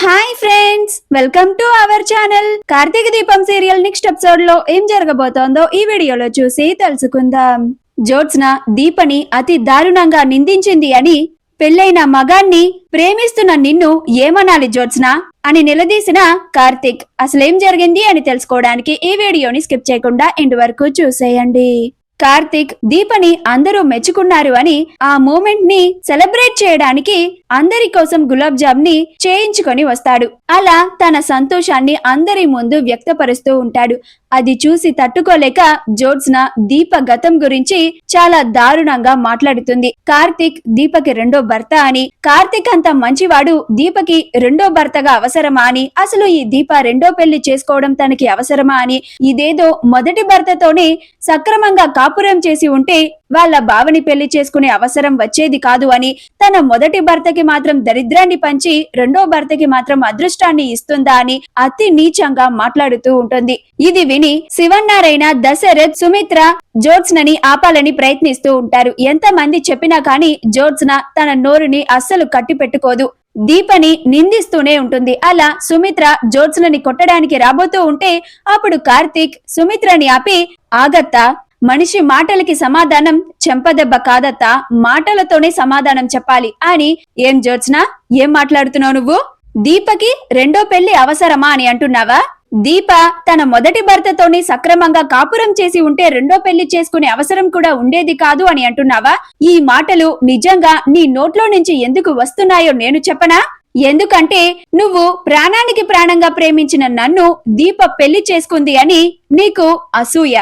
Hi friends welcome to our channel Karthika Deepam serial next ఎపిసోడ్లో ఏం జరగబోతోందో ఈ వీడియోలో చూసి తెలుసుకుందాం జోత్స్న దీపని అతి దారుణంగా నిందించింది అని పెళ్ళైన మగాన్ని ప్రేమిస్తున్న నిన్ను ఏమనాలి జోత్స్న అని నిలదీసిన కార్తీక్ అసలేం జరిగింది అని తెలుసుకోవడానికి ఈ వీడియోని స్కిప్ చేయకుండా ఇంటి వరకు చూసేయండి కార్తిక్ దీపని అందరూ మెచ్చుకున్నారు అని ఆ మూమెంట్ని సెలబ్రేట్ చేయడానికి అందరి కోసం గులాబ్ జామ్ని చేయించుకొని వస్తాడు. అలా తన సంతోషాన్ని అందరి ముందు వ్యక్తపరుస్తూ ఉంటాడు. అది చూసి తట్టుకోలేక జోడ్స్న దీప గతం గురించి చాలా దారుణంగా మాట్లాడుతుంది. కార్తిక్ దీపకి రెండో భర్త అని కార్తిక్ అంత మంచివాడు దీపకి రెండో భర్తగా అవసరమా అని అసలు ఈ దీప రెండో పెళ్ళి చేసుకోవడం తనకి అవసరమా అని ఇదేదో మొదటి భర్తతోనే సక్రమంగా కాపురం చేసి ఉంటే వాళ్ళ బావని పెళ్ళి చేసుకునే అవసరం వచ్చేది కాదు అని తన మొదటి భర్తకి మాత్రం దరిద్రాన్ని పంచి రెండో భర్తకి మాత్రం అదృష్టాన్ని ఇస్తుందా అని అతి నీచంగా మాట్లాడుతూ ఉంటుంది. ఇది విని శివన్నారాయణ దశరథ్ సుమిత్ర జోత్స్నని ఆపాలని ప్రయత్నిస్తూ ఉంటారు. ఎంత మంది చెప్పినా కానీ జోత్స్న తన నోరుని అస్సలు కట్టి పెట్టుకోదు దీపని నిందిస్తూనే ఉంటుంది. అలా సుమిత్ర జోత్స్నని కొట్టడానికి రాబోతూ ఉంటే అప్పుడు కార్తీక్ సుమిత్రని ఆపి ఆగత్తా మనిషి మాటలకి సమాధానం చెంపదెబ్బ కాదత్త మాటలతోనే సమాధానం చెప్పాలి అని ఏం జోత్స్న ఏం మాట్లాడుతున్నావు నువ్వు? దీపకి రెండో పెళ్ళి అవసరమా అని అంటున్నావా? దీప తన మొదటి భర్తతోనే సక్రమంగా కాపురం చేసి ఉంటే రెండో పెళ్ళి చేసుకునే అవసరం కూడా ఉండేది కాదు అని అంటున్నావా? ఈ మాటలు నిజంగా నీ నోట్లో నుంచి ఎందుకు వస్తున్నాయో నేను చెప్పనా? ఎందుకంటే నువ్వు ప్రాణానికి ప్రాణంగా ప్రేమించిన నన్ను దీప పెళ్ళి చేసుకుంది అని నీకు అసూయ.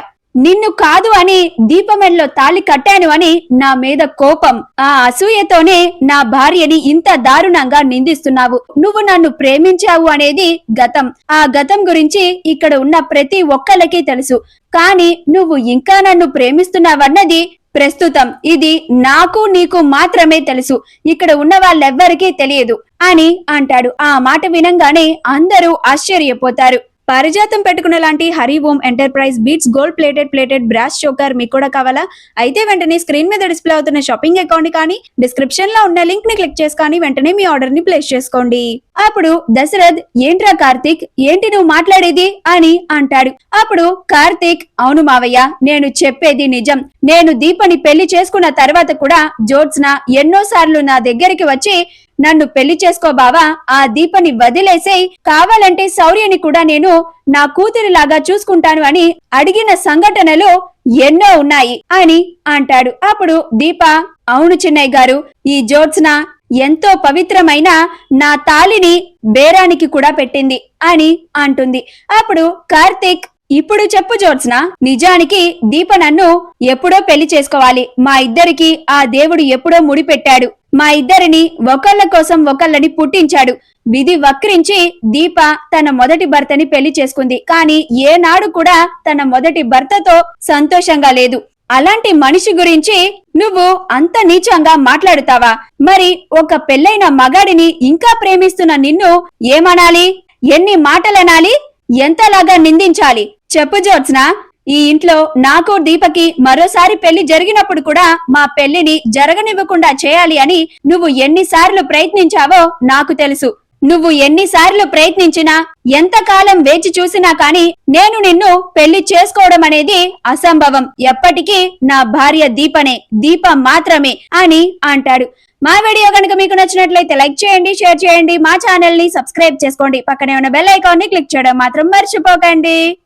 నిన్ను కాదు అని దీపమెడలో తాళి కట్టాను అని నా మీద కోపం. ఆ అసూయతోనే నా భార్యని ఇంత దారుణంగా నిందిస్తున్నావు. నువ్వు నన్ను ప్రేమించావు అనేది గతం. ఆ గతం గురించి ఇక్కడ ఉన్న ప్రతి ఒక్కళ్ళకి తెలుసు. కానీ నువ్వు ఇంకా నన్ను ప్రేమిస్తున్నావన్నది ప్రస్తుతం. ఇది నాకు నీకు మాత్రమే తెలుసు. ఇక్కడ ఉన్న వాళ్ళెవ్వరికీ తెలియదు అని అంటాడు. ఆ మాట వినంగానే అందరూ ఆశ్చర్యపోతారు. పారిజాతం పెట్టుకున్న లాంటి Hari Om enterprise beads gold plated plated brass choker మీకు కూడా కావాలా? అయితే వెంటనే స్క్రీన్ మీద డిస్ప్లే అవుతున్న షాపింగ్ అకౌంట్ కానీ డిస్క్రిప్షన్లో ఉన్న లింక్ని క్లిక్ చేసి కానీ వెంటనే మీ ఆర్డర్ని ప్లేస్ చేసుకోండి. అప్పుడు దశరథ్ ఏంట్రా కార్తీక్? ఏంటి నువ్వు మాట్లాడేది? అని అంటాడు. అప్పుడు కార్తీక్ అవును మావయ్య నేను చెప్పేది నిజం. నేను దీపని పెళ్ళి చేసుకున్న తర్వాత కూడా జోత్స్న ఎన్నో సార్లు నా దగ్గరికి వచ్చి నన్ను పెళ్ళి చేసుకో బావా ఆ దీపని వదిలేసే. కావాలంటే శౌర్యని కూడా నేను నా కూతురిలాగా చూసుకుంటాను అని అడిగిన సంఘటనలు ఎన్నో ఉన్నాయి అని అంటాడు. అప్పుడు దీప అవును చిన్నయ్య గారు ఈ జోత్స్న ఎంతో పవిత్రమైన నా తాలిని బేరానికి కూడా పెట్టింది అని అంటుంది. అప్పుడు కార్తీక్ ఇప్పుడు చెప్పు జోత్స్న నిజానికి దీప నన్ను ఎప్పుడో పెళ్ళి చేసుకోవాలి. మా ఇద్దరికి ఆ దేవుడు ఎప్పుడో ముడిపెట్టాడు మా ఇద్దరిని ఒకళ్ళ కోసం ఒకళ్ళని పుట్టించాడు. విధి వక్రించి దీప తన మొదటి భర్తని పెళ్ళి చేసుకుంది. కానీ ఏనాడు కూడా తన మొదటి భర్తతో సంతోషంగా లేదు. అలాంటి మనిషి గురించి నువ్వు అంత నీచంగా మాట్లాడుతావా? మరి ఒక పెళ్ళైన మగాడిని ఇంకా ప్రేమిస్తున్న నిన్ను ఏమనాలి? ఎన్ని మాటలనాలి? ఎంతలాగా నిందించాలి? చెప్పు జోత్స్న ఈ ఇంట్లో నాకు దీపకి మరోసారి పెళ్ళి జరిగినప్పుడు కూడా మా పెళ్ళిని జరగనివ్వకుండా చేయాలి అని నువ్వు ఎన్నిసార్లు ప్రయత్నించావో నాకు తెలుసు. నువ్వు ఎన్నిసార్లు ప్రయత్నించినా ఎంతకాలం వేచి చూసినా కాని నేను నిన్ను పెళ్ళి చేసుకోవడం అనేది అసంభవం. ఎప్పటికీ నా భార్య దీపనే దీప మాత్రమే అని అంటాడు. మా వీడియో కనుక మీకు నచ్చినట్లయితే లైక్ చేయండి షేర్ చేయండి మా ఛానల్ని సబ్స్క్రైబ్ చేసుకోండి. పక్కనే ఉన్న బెల్ ఐకాన్ని క్లిక్ చేయడం మాత్రం మర్చిపోకండి.